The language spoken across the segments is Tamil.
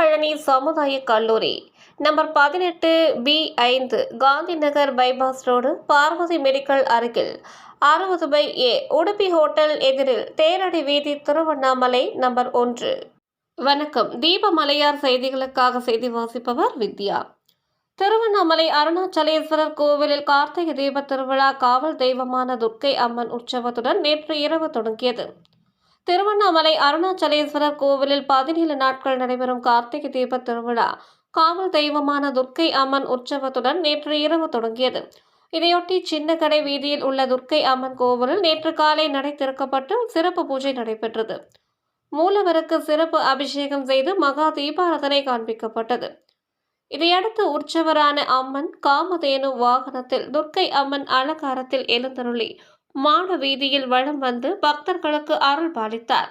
பழனி சமுதாய கல்லூரி நம்பர் பதினெட்டு பி ஐந்து Gandhi Nagar bypass road Parvathi medical அருகில். அறுபது பை ஏ உடுப்பி ஹோட்டல் எதிரில் தேரடி வீதி திருவண்ணாமலை நம்பர் ஒன்று. வணக்கம். தீபமலையார் செய்திகளுக்காக செய்தி வாசிப்பவர் வித்யா. திருவண்ணாமலை அருணாச்சலேஸ்வரர் கோவிலில் கார்த்திகை தீப திருவிழா காவல் தெய்வமான துர்க்கை அம்மன் உற்சவத்துடன் நேற்று இரவு தொடங்கியது. திருவண்ணாமலை அருணாச்சலேஸ்வரர் கோவிலில் பதினேழு நாட்கள் நடைபெறும் கார்த்திகை தீப திருவிழா. காவல் தெய்வமான துர்க்கை அம்மன் உற்சவத்துடன் நேற்று இரவு தொடங்கியது. இதையொட்டி சின்னக்கடை வீதியில் உள்ள துர்க்கை அம்மன் கோவிலில் நேற்று காலை நடை திறக்கப்பட்டு சிறப்பு பூஜை நடைபெற்றது. மூலவருக்கு சிறப்பு அபிஷேகம் செய்து மகா தீபாரதனை காண்பிக்கப்பட்டது. இதையடுத்து உற்சவரான அம்மன் காமதேனு வாகனத்தில் துர்க்கை அம்மன் அலங்காரத்தில் எழுந்தருளி மாட வீதியில் வலம் வந்து பக்தர்களுக்கு அருள் பாலித்தார்.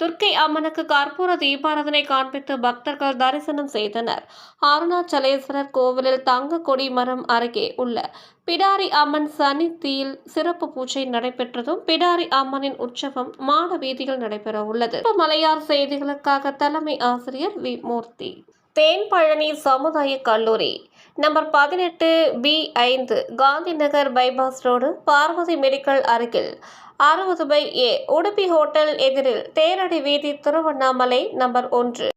துர்க்கை அம்மனுக்கு கற்பூர தீபாராதனை காண்பித்து பக்தர்கள் தரிசனம் செய்தனர். அருணாச்சலேஸ்வரர் கோவிலில் தங்க கொடி மரம் அருகே உள்ள பிடாரி அம்மன் சன்னிதியில் சிறப்பு பூஜை நடைபெற்றதும் பிடாரி அம்மனின் உற்சவம் மாட வீதியில் நடைபெற உள்ளது. மலையார் செய்திகளுக்காக தலைமை ஆசிரியர் வி மூர்த்தி. தேன்பழனி சமுதாய கல்லூரி. நம்பர் பதினெட்டு பி ஐந்து Gandhi Nagar bypass road Parvathi medical அருகில். அறுபது பை ஏ உடுப்பி ஹோட்டல் எதிரில் தேரடி வீதி திருவண்ணாமலை நம்பர் ஒன்று.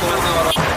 ごめんな